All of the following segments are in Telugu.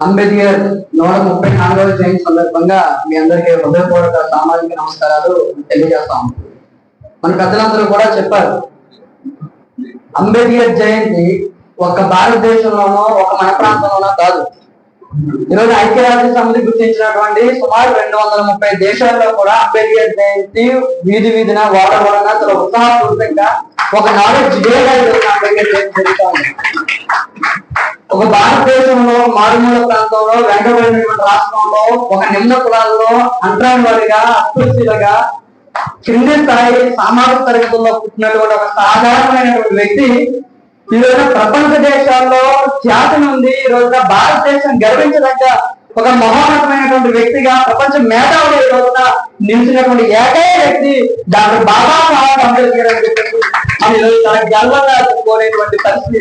అంబేద్కర్ నూట ముప్పై నాలుగవ జయంతి సందర్భంగా మీ అందరికీ హృదయపూర్వక సామాజిక నమస్కారాలు తెలియజేస్తాం మన పెద్దలందరూ కూడా చెప్పారు అంబేద్కర్ జయంతి ఒక భారతదేశంలోనో ఒక మన ప్రాంతంలోనో కాదు. ఈరోజు ఐక్యరాజ్య సమితి గుర్తించినటువంటి సుమారు రెండు వందల ముప్పై దేశాల్లో కూడా అంబేద్కర్ జయంతి వీధి వీధిన వాడ వలన చాలా ఉత్సాహపూరితంగా ఒక నాలెడ్జ్ అంబేద్కర్ జయంతి జరుగుతుంది ఒక భారతదేశంలో మారుమూల ప్రాంతంలో వెంటబడినటువంటి రాష్ట్రంలో ఒక నిమ్న కులాల్లో అంటరాని వారిగా అస్పృశ్యులుగా కింది స్థాయి సామాజిక తరగతుల్లో పుట్టినటువంటి ఒక సాధారణమైనటువంటి వ్యక్తి ఈ రోజున ప్రపంచ దేశాల్లో ఖ్యాతి ఉంది ఈ రోజున భారతదేశం గర్వించదగ్గ ఒక మహోన్నతమైనటువంటి వ్యక్తిగా ప్రపంచ మేధావులు ఈ రోజున నిలిచినటువంటి ఏకైక వ్యక్తి డాక్టర్ బాబాసాహెబ్ అంబేద్కర్ అని చెప్పి మనం చాలా గర్వంగా చెప్పుకోలేటువంటి పరిస్థితి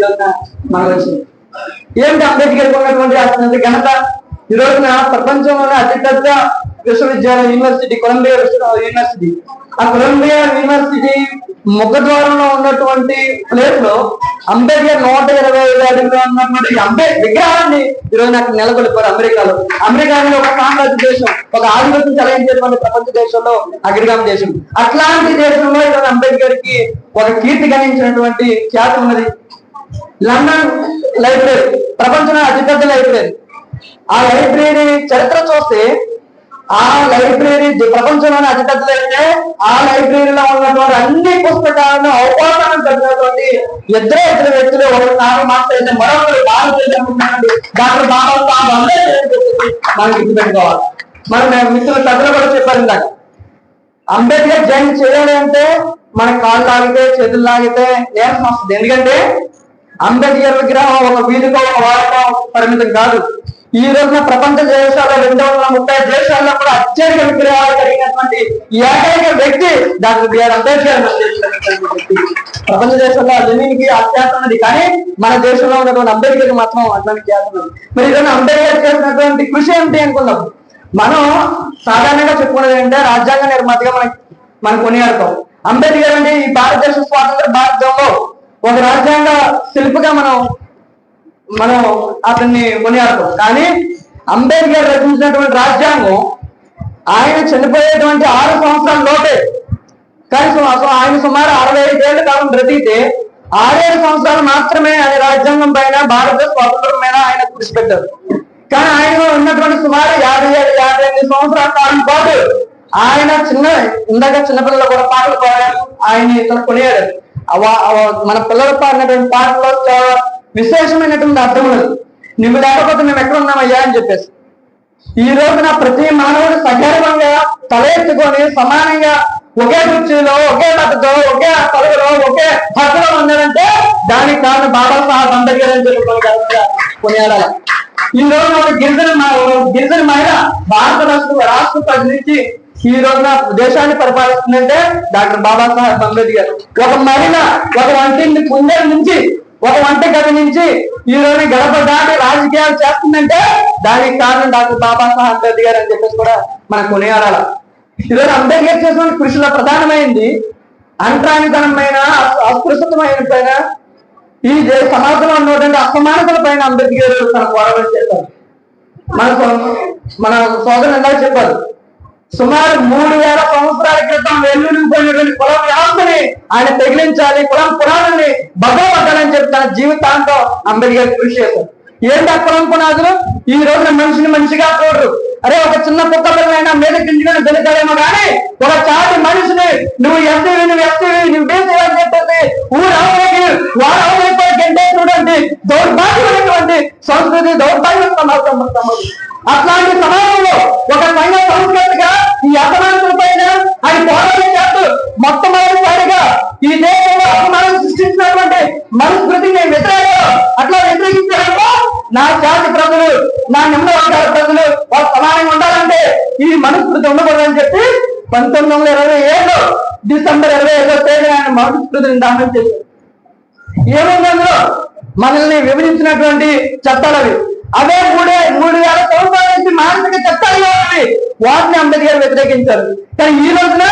మనకు వచ్చింది. ఏంటి అంబేద్కర్ ఉన్నటువంటి అత్యంత ఘనత ఈ రోజున ప్రపంచంలోనే అతిపెద్ద విశ్వవిద్యాలయం యూనివర్సిటీ కొలంబియా యూనివర్సిటీ. ఆ కొలంబియా యూనివర్సిటీ ముఖద్వారంలో ఉన్నటువంటి ప్లేస్లో అంబేద్కర్ నూట ఇరవై ఐదు అడుగులో ఉన్నటువంటి అంబేద్ విగ్రహాన్ని ఈ రోజు నాకు నెలకొల్పారు అమెరికాలో. అమెరికా అనేది ఒక సామ్రాజ్య దేశం ఒక ఆధిపత్యం చెలగించేటువంటి ప్రపంచ దేశంలో అగ్రగామి దేశం. అట్లాంటి దేశంలో ఈరోజు అంబేద్కర్కి ఒక కీర్తి గణించినటువంటి ఖ్యాతి ఉన్నది. లండన్ లైబ్రరీ ప్రపంచంలో అతిపెద్ద లైబ్రరీ. ఆ లైబ్రరీ చరిత్ర చూస్తే ఆ లైబ్రరీ ది- ప్రపంచంలోనే ఆ లైబ్రరీలో ఉన్నటువంటి అన్ని పుస్తకాలను అవపాసనం జరిగినటువంటి ఇద్దరే ఇద్దరు వ్యక్తులు ఒకరు నాలుగు మాస్టర్ అయితే మరొకరు భారతదేశం డాక్టర్ బాబా బాబు అని చెప్పేసి మనం గుర్తుపెట్టుకోవాలి. మరి మేము మిత్రుల సభ్యులు కూడా చెప్పారు ఇందాక. అంబేద్కర్ జైన్ చేయాలి అంటే మన కాళ్ళు లాగితే చేతులు లాగితే నీరసం వస్తుంది ఎందుకంటే అంబేద్కర్ విగ్రహం ఒక వీధికో ఒక వాడకం పరిమితం కాదు. ఈ రోజున ప్రపంచ దేశాల్లో రెండు వందల ముప్పై దేశాల్లో కూడా అత్యధిక విగ్రహాలు కలిగినటువంటి ఏకైక వ్యక్తి డాక్టర్ బిఆర్ అంబేద్కర్ ప్రపంచ దేశంలో లెనిన్కి అత్యాసం కానీ మన దేశంలో ఉన్నటువంటి అంబేద్కర్ మాత్రం అట్లాంటి ఖ్యాతం మరి ఈరోజు అంబేద్కర్ చేసినటువంటి కృషి ఏంటి అనుకున్నాం మనం సాధారణంగా చెప్పుకునేది ఏంటంటే రాజ్యాంగ నిర్మాతగా మనకి మనం కొనియాడతాం. అంబేద్కర్ అంటే ఈ భారతదేశ స్వాతంత్ర భారతంలో ఒక రాజ్యాంగ శిల్పిగా మనం మనం అతన్ని కొనియాడతాం. కానీ అంబేద్కర్ రచించినటువంటి రాజ్యాంగం ఆయన చనిపోయేటువంటి ఆరు సంవత్సరాల లోపే. కానీ ఆయన సుమారు అరవై ఐదేళ్ళ కాలం బ్రతికితే ఆరేడు సంవత్సరాలు మాత్రమే ఆయన రాజ్యాంగం పైన భారత స్వాతంత్రం మీద ఆయన కృషి పెట్టారు. కానీ ఆయన ఉన్నటువంటి సుమారు యాభై ఏడు యాభై ఎనిమిది సంవత్సరాల కాలం పాటు ఆయన చిన్న ఇందాక చిన్నపిల్లలు కూడా పాటలు పాడారు ఆయన ఇతను కొనియాడారు. మన పిల్లలు పాడినటువంటి పాటలో చాలా విశేషమైనటువంటి అర్థం ఉన్నది. నువ్వు లేకపోతే మేము ఎక్కడ ఉన్నామయ్యా అని చెప్పేసి. ఈ రోజున ప్రతి మానవుడు సగర్వంగా తలెత్తుకొని సమానంగా ఒకే కుర్చీలో ఒకే మద్దతులో ఒకే పదవిలో ఒకే హక్కులో ఉన్నాడంటే దానికి కారణం బాబాసాహెబ్ అంబేద్కర్ అని చెప్పుకొని కొనియాడాలి. ఈ రోజు ఒక గిరిజన గిరిజన మహిళ భారత రాష్ట్ర రాష్ట్రపతి నుంచి ఈ రోజున దేశాన్ని పరిపాలిస్తుందంటే డాక్టర్ బాబాసాహెబ్ అంబేద్కర్ ఒక మహిళ ఒక వంటింటి కుందేలు నుంచి ఒక వంట గది నుంచి ఈ రోజు గడప దాటి రాజకీయాలు చేస్తుందంటే దానికి కారణం డాక్టర్ బాబాసాహెబ్ అంబేద్కర్ అని చెప్పేసి కూడా మనం కొనియాడాల. ఈరోజు అంబేద్కర్ చేసిన కృషిలో ప్రధానమైంది అంటరానితనమైన అస్పృశతమైన పైన ఈ దే- సమాజంలో ఉన్నటువంటి అసమానతల పైన అంబేద్కర్ తన పోరాటం చేశారు. మన మన సోదరులు ఎలా చెప్పారు సుమారు మూడు వేల సంవత్సరాల క్రితం వెల్లుడిపోయినటువంటి కులం వ్యవస్థని ఆయన తగిలించాలి. కులం పురాణాన్ని భగవద్దని చెప్పి తన జీవితాంతం అంబేద్కర్ కృషి చేశారు. ఏంటి ఆ కులం పునాదులు? ఈ రోజున మనిషిని మనిషిగా చూడరు. అరే ఒక చిన్న కుక్క పిల్లలైనా మీద కిందిగా దళితాలేమో కానీ ఒక చాటి మనిషిని నువ్వు ఎస్టీవీ నువ్వు ఎస్టీవీ నువ్వు బీసీ అని చెప్పేసి ఊరు అవైకి వారు చూడండి. గంటేటువంటి దౌర్భాగ్యమైనటువంటి సంస్కృతి దౌర్భాగ్యం సమాజం అట్లాంటి సమాజంలో ఒక సంఘ సంస్కృతిగా పంతొమ్మిది వందల ఇరవై ఏడు డిసెంబర్ ఇరవై ఐదో తేదీ ఆయన మనుస్మృతిని దాఖలు చేశారు. ఏమైంది అందులో మనల్ని విభజించినటువంటి చట్టాలు అవి? అవే మూడే మూడు వేల సంవత్సరాల నుంచి మానసిక చట్టాలు అవి. వాటిని అంబేద్కర్ వ్యతిరేకించారు. కానీ ఈ రోజున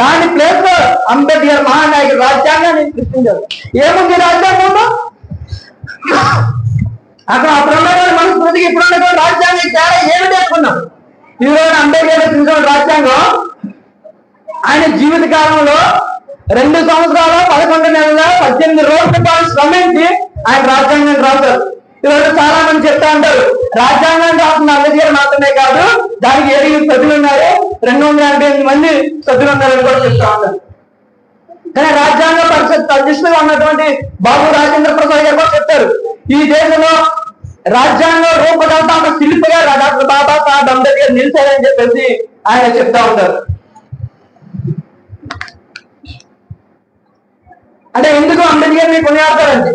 దాని ప్లేస్లో అంబేద్కర్ మహానాయకుడు రాజ్యాంగాన్ని సృష్టించారు. ఏముంది రాజ్యాంగంలో అక్కడ ఆ ప్రమాణాలు మనుస్మృతి రాజ్యాంగానికి ఇప్పుడు ఉన్నటువంటి రాజ్యాంగం తేడా ఏమిటి అనుకున్నాం ఈ రోజు అంబేద్కర్ రచించిన రాజ్యాంగం ఆయన జీవిత కాలంలో రెండు సంవత్సరాలు పదకొండు నెలల పద్దెనిమిది రోజుల పాటు శ్రమించి ఆయన రాజ్యాంగం రాశారు. ఈరోజు చాలా మంది చెప్తా ఉంటారు. రాజ్యాంగం రాసిన అంబేద్కర్ మాత్రమే కాదు దానికి ఏడుగురు సభ్యులు ఉన్నారు రెండు వందల ఎనభై ఎనిమిది మంది సభ్యులు ఉన్నారని కూడా చెప్తా ఉంటారు కానీ రాజ్యాంగ పరిషత్ అధ్యక్షులుగా ఉన్నటువంటి బాబు రాజేంద్ర ప్రసాద్ గారు కూడా చెప్తారు. ఈ దేశంలో రాజ్యాంగ రూపకల్ప ఒక శిల్పిగా డాక్టర్ బాబాసాహెబ్ అంబేద్కర్ నిలిచారని చెప్పేసి ఆయన చెప్తా ఉంటారు అంటే ఎందుకు అందరికీ ని కొనియాడతారంటే?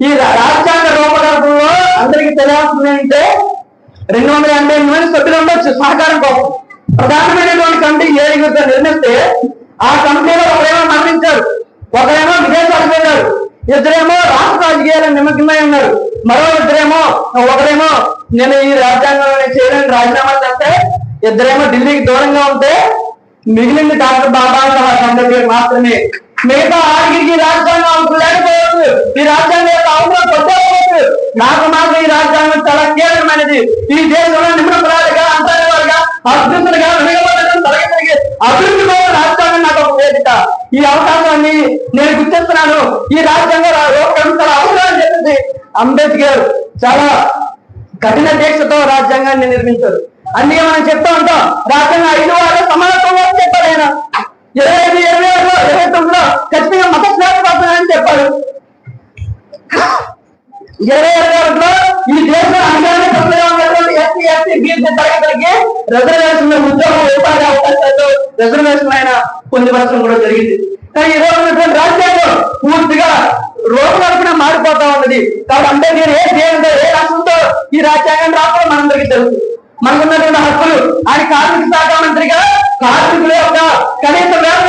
ఈ రా- రాజ్యాంగ రూపకల్పంలో అందరికి తెలియాల్సింది ఏంటంటే రెండు వందల ఎనభై ఎనిమిది మంది సభ్యులు ఉండొచ్చు సహకారం కోసం. ప్రధానమైనటువంటి కమిటీ ఏడుగురితో నిర్ణయిస్తే ఆ కమిటీలో ఒకరేమో మరణించారు ఒకరేమో విదేశాలకు వెళ్ళారు ఇద్దరేమో రాష్ట్ర రాజకీయాలు నిమగ్నమై ఉన్నారు. మరో ఇద్దరేమో ఒకరేమో నేను ఈ రాజ్యాంగంలో చేయడానికి రాజీనామా చేస్తే ఇద్దరేమో ఢిల్లీకి దూరంగా ఉంటే మిగిలింది డాక్టర్ బాబాసాహెబ్ అంబేద్కర్ మాత్రమే. మిగతా ఆడికి రాజ్యాంగం అవసరం లేకపోవచ్చు. ఈ రాజ్యాంగం యొక్క అవసరం పొందవచ్చు నాకు మాత్రం ఈ రాజ్యాంగం చాలా కీలకమైనది. ఈ దేశంలో నిపుణులుగా అంతర్వాలుగా అభ్యర్థులుగా వెనుకబడడం తరగతికి అభివృద్ధి కోసం రాజ్యాంగం నాకు ఒక వేదిక. ఈ అవకాశాన్ని నేను గుర్తిస్తున్నాను. ఈ రాజ్యాంగం రూపకల్పన చాలా అవసరం అని అంబేద్కర్ చాలా కఠిన దీక్షతో రాజ్యాంగాన్ని నిర్మించారు. అందుకే మనం చెప్తా ఉంటాం రాజ్యాంగం ఐదు వారు సమానత్వం అని ఆయన. ఇరవై ఐదు ఇరవై ఆరులో ఇరవై తొమ్మిదిలో ఖచ్చితంగా మత స్వేచ్ఛపడుతున్నాయని చెప్పారు ఇరవై ఇరవై ఒకటిలో ఈ దేశంలో అన్యాయ ఉన్నటువంటి ఎస్సీ బీసీ తరగతులకి రిజర్వేషన్ ఉద్యోగం ఉపాధి అవకాశాలు రిజర్వేషన్ పొందుపరచడం కూడా జరిగింది. కానీ ఈ రోజు ఉన్నటువంటి రాజ్యాంగం పూర్తిగా రూపకల్పన మారిపోతా ఉన్నది. కాబట్టి అంబేద్కర్ ఏ ధ్యేయంతో ఏ రాష్ట్రంతో ఈ రాజ్యాంగం రావడం మనందరికీ తెలుసు. మనకున్నటువంటి హక్కులు. ఆయన కార్మిక శాఖ మంత్రిగా కార్మికుల యొక్క కనీస వేతన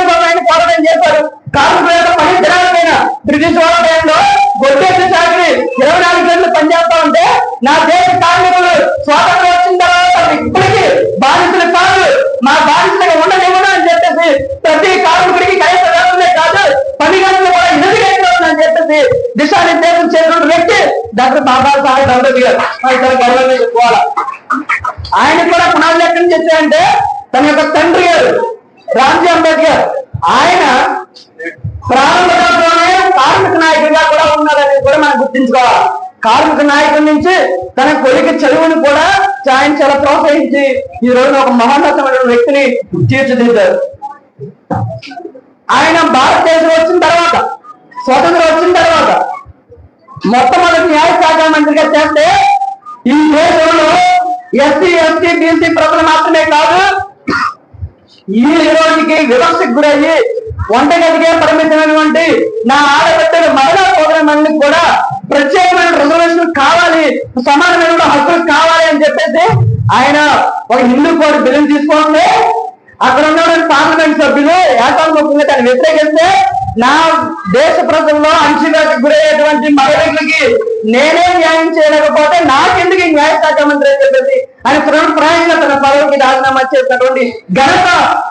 దిశానిర్దేశం చేసినటువంటి వ్యక్తి డాక్టర్ బాబాసాహెబ్ అంబేద్కర్ ఇక్కడ గర్వంగా చెప్పుకోవాలి? ఆయన కూడా పునాది ఎక్కడి నుంచి వచ్చాయంటే తన యొక్క తండ్రి గారు రామ్జీ అంబేద్కర్ ఆయన ప్రారంభంలోనే కార్మిక నాయకుడిగా కూడా ఉన్నాడని కూడా మనం గుర్తించుకోవాలి. కార్మిక నాయకుడి నుంచి తన కొలిక చదువుని కూడా ఆయన చాలా ప్రోత్సహించి ఈ రోజున ఒక మహోన్నతమైన వ్యక్తిని తీర్చిదిద్దారు. ఆయన భారతదేశం వచ్చిన తర్వాత స్వతంత్రం వచ్చిన తర్వాత మొట్టమొదటి న్యాయ శాఖ మంత్రిగా చేస్తే ఈ దేశంలో ఎస్సీ ఎస్టీ బీసీ ప్రజలు మాత్రమే కాదు ఈ రోజుకి వివక్షకు గురయ్యి వంటగదికే పరిమితమైనటువంటి నా ఆడబిడ్డలు మహిళా సోదరులందరికీ కూడా ప్రత్యేకమైన రిజర్వేషన్ కావాలి సమానమైన హక్కులు కావాలి అని చెప్పేసి ఆయన ఒక హిందూ కోడ్ బిల్లు తీసుకుంటే అక్కడ ఉన్న పార్లమెంట్ సభ్యులు ఏకాంతంగా దాన్ని వ్యతిరేకిస్తే నా దేశ ప్రజల్లో అంచులకు గురయ్యేటువంటి మహిళలకి నేనే న్యాయం చేయలేకపోతే నాకెందుకు న్యాయ శాఖ మంత్రి అని చెప్పేసి ఆయన ప్రాయంగా తన పదవికి రాజీనామా చేసినటువంటి ఘనత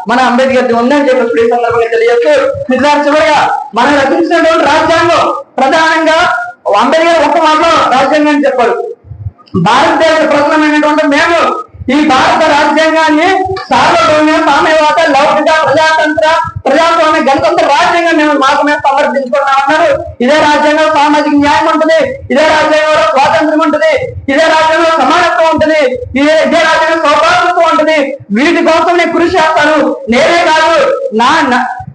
మన అంబేద్కర్ ఉందని చెప్పి ఈ సందర్భంగా తెలియచ్చు నిజాలు చివరిగా మనం రచించినటువంటి రాజ్యాంగం ప్రధానంగా అంబేద్కర్ ఒక మాటలో రాజ్యాంగం చెప్పారు భారతదేశ ప్రజలమైనటువంటి మేము ఈ భారత రాజ్యాంగాన్ని సార్వభౌమ్య సామ్యవాద లౌకిక ప్రజాతంత్ర ప్రజాస్వామ్య గణతంత్ర రాజ్యాంగం మేము మాకు మేము ఇదే రాజ్యాంగంలో సామాజిక న్యాయం ఉంటుంది. ఇదే రాజ్యాంగంలో స్వాతంత్రం ఉంటుంది. ఇదే రాజ్యాంగంలో సమానత్వం ఉంటుంది. ఇదే ఇదే రాజ్యాంగంలో సౌభాగ్యత్వం ఉంటుంది. వీటి కోసం నేను కృషి చేస్తాను. నేనే కాదు. నా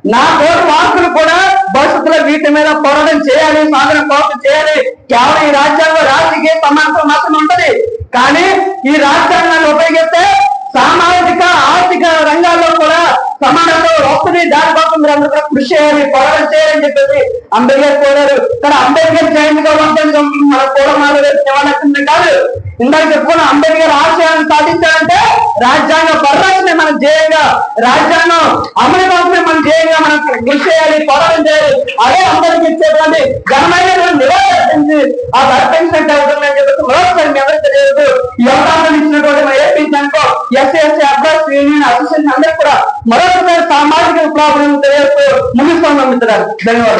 నా- నా కోటి మార్కులు కూడా భవిష్యత్తులో వీటి మీద పోరాటం చేయాలి సాధన పోరాటం చేయాలి. కేవలం ఈ రాజ్యాంగం రాజకీయ సమానత్వం మాత్రమే ఉంటది. కానీ ఈ రాజ్యాంగాన్ని ఉపయోగిస్తే సామాజిక ఆర్థిక రంగాల్లో కూడా సమానత్వం వస్తుంది దానికోసం మీరు అందరూ కూడా కృషి చేయాలి పోరాటం చేయాలని చెప్పేసి అంబేద్కర్ కోరారు. కానీ అంబేద్కర్ జయంతిగా ఉంటుంది మన పూర్వమాలు ఇవ్వాల్సింది కాదు. ఇందాక చెప్పుకున్న అంబేద్కర్ ఆశయాన్ని సాధించాలంటే రాజ్యాంగ పరిరక్షణ మనం ధ్యేయంగా. రాజ్యాంగం అమలు మనం ధ్యేయంగా మనం కృషి చేయాలి పోరాటం చేయాలి అదే అందరికి ఇచ్చేటువంటి ఘనమైన నిరాకరించింది ఆ పరిరక్షణ అవుతుందని చెప్పేసి మరొకసారి ఎవరికి తెలియదు ఈ అవకాశం ఇచ్చినటువంటి మన ఏపించానుకో జన్కో ఎస్సీ ఎస్సీ అబ్బాస్ యూనియన్ అసోసియేషన్ అందరికీ కూడా మరొకసారి సామాజిక విప్లవం తెలియజేస్తూ ముగిస్తాం మిత్రులు ధన్యవాదాలు.